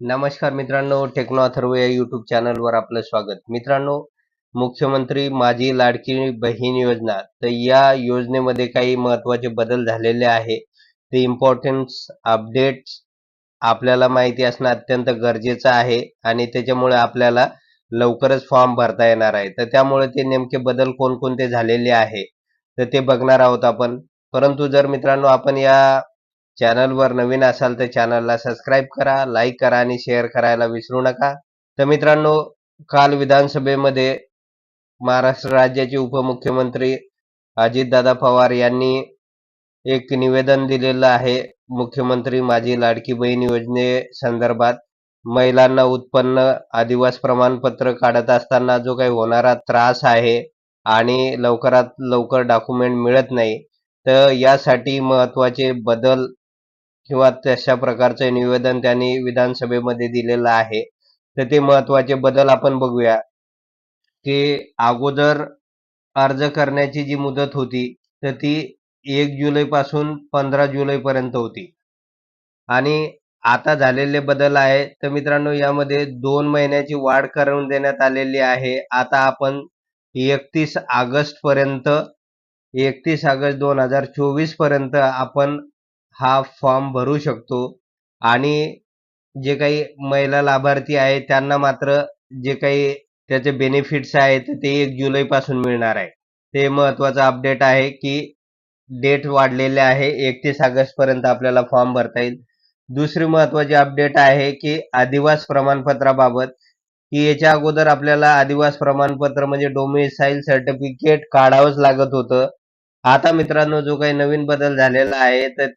नमस्कार मित्रांनो टेक्नो अथर्व या युट्यूब चॅनलवर आपलं स्वागत. मित्रांनो मुख्यमंत्री माझी लाडकी बहीण योजना. तर या योजनेमध्ये काही महत्त्वाचे बदल झालेले आहे. ते इम्पॉर्टन्स अपडेट्स आपल्याला माहिती असणं अत्यंत गरजेचं आहे आणि त्याच्यामुळे आपल्याला लवकरच फॉर्म भरता येणार आहे. तर त्यामुळे ते नेमके बदल कोणकोणते झालेले आहे तर ते बघणार आहोत आपण. परंतु जर मित्रांनो आपण या चॅनलवर नवीन असाल तर चॅनलला सबस्क्राईब करा लाईक करा आणि शेअर करायला विसरू नका. तर मित्रांनो काल विधानसभेमध्ये महाराष्ट्र राज्याचे उपमुख्यमंत्री अजितदादा पवार यांनी एक निवेदन दिलेलं आहे मुख्यमंत्री माझी लाडकी बहीण योजने संदर्भात. महिलांना उत्पन्न आदिवास प्रमाणपत्र काढत असताना जो काही होणारा त्रास आहे आणि लवकरात लवकर डॉक्युमेंट मिळत नाही तर यासाठी महत्त्वाचे बदल किंवा तशा प्रकारचं निवेदन त्यांनी विधानसभेमध्ये दिलेलं आहे. तर ते महत्त्वाचे बदल आपण बघूया. की अगोदर अर्ज करण्याची जी मुदत होती तर ती एक जुलै पासून पंधरा जुलै पर्यंत होती. आणि आता झालेले बदल आहे. तर मित्रांनो यामध्ये दोन महिन्याची वाढ करून देण्यात आलेली आहे. आता आपण एकतीस ऑगस्ट पर्यंत एकतीस ऑगस्ट दोन हजार चोवीसपर्यंत आपण हा फॉर्म भरू शकतो. आणि जे काही महिला लाभार्थी आहेत त्यांना मात्र जे काही त्याचे बेनिफिट्स आहेत ते एक जुलैपासून मिळणार आहे. ते महत्वाचं अपडेट आहे की डेट वाढलेले आहे एकतीस ऑगस्ट पर्यंत आपल्याला फॉर्म भरता येईल. दुसरी महत्वाची अपडेट आहे की आदिवास प्रमाणपत्राबाबत की याच्या अगोदर आपल्याला आदिवास प्रमाणपत्र म्हणजे डोमिसाईल सर्टिफिकेट काढावंच लागत होतं. आता मित्रांनो जो काही नवीन बदल झालेला आहे तर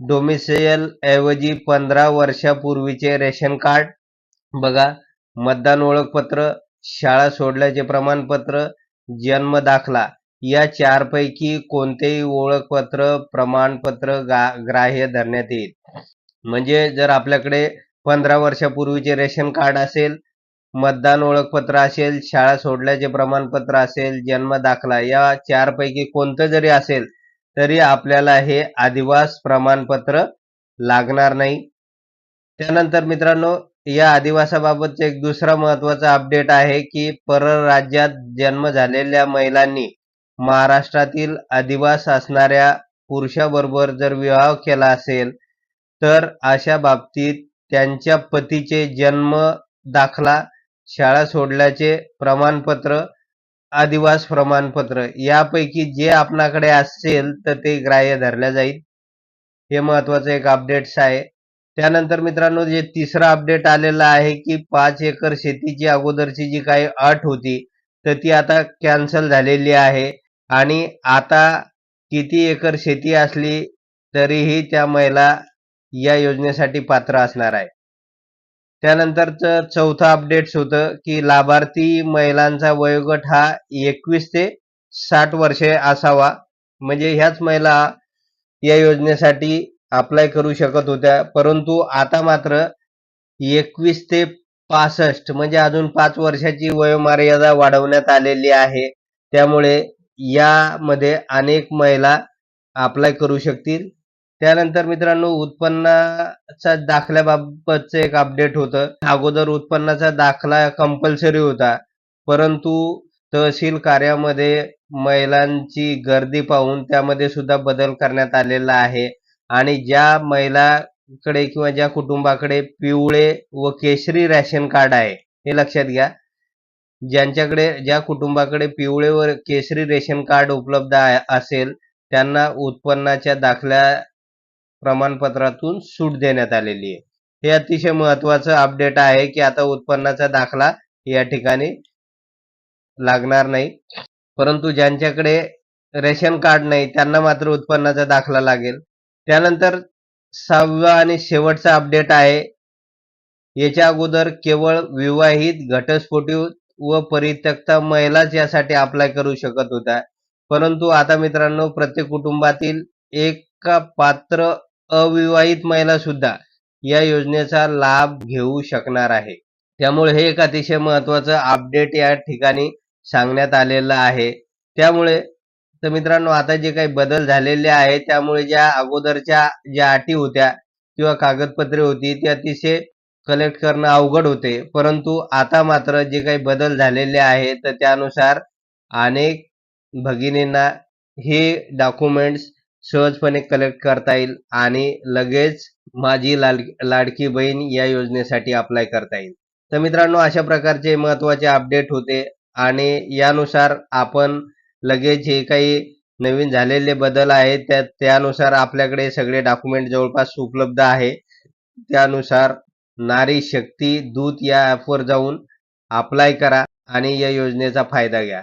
डोमिसाईल ऐवजी पंधरा वर्षापूर्वीचे रेशन कार्ड. बघा मतदान ओळखपत्र शाळा सोडल्याचे प्रमाणपत्र जन्म दाखला या चारपैकी कोणतेही ओळखपत्र प्रमाणपत्र ग्राह्य धरण्यात येईल. म्हणजे जर आपल्याकडे पंधरा वर्षापूर्वीचे रेशन कार्ड असेल मतदान ओळखपत्र असेल शाळा सोडल्याचे प्रमाणपत्र असेल जन्म दाखला या चारपैकी कोणतं जरी असेल तरी आपल्याला हे आदिवास प्रमाणपत्र लागणार नाही. त्यानंतर मित्रांनो या आदिवासाबाबतचा एक दुसरा महत्त्वाचा अपडेट आहे की परराज्यात जन्म झालेल्या महिलांनी महाराष्ट्रातील आदिवास असणाऱ्या पुरुषाबरोबर जर विवाह केला असेल तर अशा बाबतीत त्यांच्या पतीचे जन्म दाखला शाळा सोडल्याचे प्रमाणपत्र आदिवास प्रमाणपत्र. यापैकी जे आपणाकडे असेल तर ते ग्राह्य धरल्या जाईल. हे महत्वाचं एक अपडेट्स आहे. त्यानंतर मित्रांनो जे तिसरा अपडेट आलेला आहे की पाच एकर शेतीची अगोदरची जी काही अट होती तर ती आता कॅन्सल झालेली आहे. आणि आता किती एकर शेती असली तरीही त्या महिला या योजनेसाठी पात्र असणार आहे. त्यानंतरचं चौथं अपडेट्स होतं की लाभार्थी महिलांचा वयोगट हा एकवीस ते साठ वर्षे असावा. म्हणजे ह्याच महिला या योजनेसाठी अप्लाय करू शकत होत्या. परंतु आता मात्र एकवीस ते पासष्ट म्हणजे अजून पाच वर्षाची वयोमर्यादा वाढवण्यात आलेली आहे. त्यामुळे यामध्ये अनेक महिला अप्लाय करू शकतील. त्यानंतर मित्रांनो उत्पन्नाच्या दाखल्याबाबतचं एक अपडेट होतं. अगोदर उत्पन्नाचा दाखला कंपल्सरी होता. परंतु तहसील कार्यामध्ये महिलांची गर्दी पाहून त्यामध्ये सुद्धा बदल करण्यात आलेला आहे. आणि ज्या महिलाकडे किंवा ज्या कुटुंबाकडे पिवळे व केशरी रॅशन कार्ड आहे हे लक्षात घ्या. ज्यांच्याकडे ज्या कुटुंबाकडे पिवळे व केशरी रेशन कार्ड उपलब्ध असेल त्यांना उत्पन्नाच्या दाखल्या प्रमाणपत्रातून सूट देण्यात आलेली आहे. हे अतिशय महत्वाचं अपडेट आहे की आता उत्पन्नाचा दाखला या ठिकाणी लागणार नाही. परंतु ज्यांच्याकडे रेशन कार्ड नाही त्यांना मात्र उत्पन्नाचा दाखला लागेल. त्यानंतर सहावा आणि शेवटचा अपडेट आहे. याच्या अगोदर केवळ विवाहित घटस्फोटी व परित्यक्ता महिलाच यासाठी अप्लाय करू शकत होत्या. परंतु आता मित्रांनो प्रत्येक कुटुंबातील एक पात्र अविवाहित महिला सुद्धा या योजनेचा लाभ घेऊ शकणार आहे. त्यामुळे हे एक अतिशय महत्वाचं अपडेट या ठिकाणी सांगण्यात आलेलं आहे. त्यामुळे तर मित्रांनो आता जे काही बदल झालेले आहेत त्यामुळे ज्या अगोदरच्या ज्या अटी होत्या किंवा कागदपत्रे होती ती अतिशय कलेक्ट करणं अवघड होते. परंतु आता मात्र जे काही बदल झालेले आहेत तर त्यानुसार अनेक भगिनींना हे डॉक्युमेंट्स सहजपणे कलेक्ट करता येईल आणि लगेच माझी लाड लाडकी बहीण या योजनेसाठी अप्लाय करता येईल. तर मित्रांनो अशा प्रकारचे महत्त्वाचे अपडेट होते आणि यानुसार आपण लगेच हे काही नवीन झालेले बदल आहेत त्या त्यानुसार आपल्याकडे सगळे डॉक्युमेंट जवळपास उपलब्ध आहे. त्यानुसार नारी शक्ती दूत या ॲपवर जाऊन अप्लाय करा आणि या योजनेचा फायदा घ्या.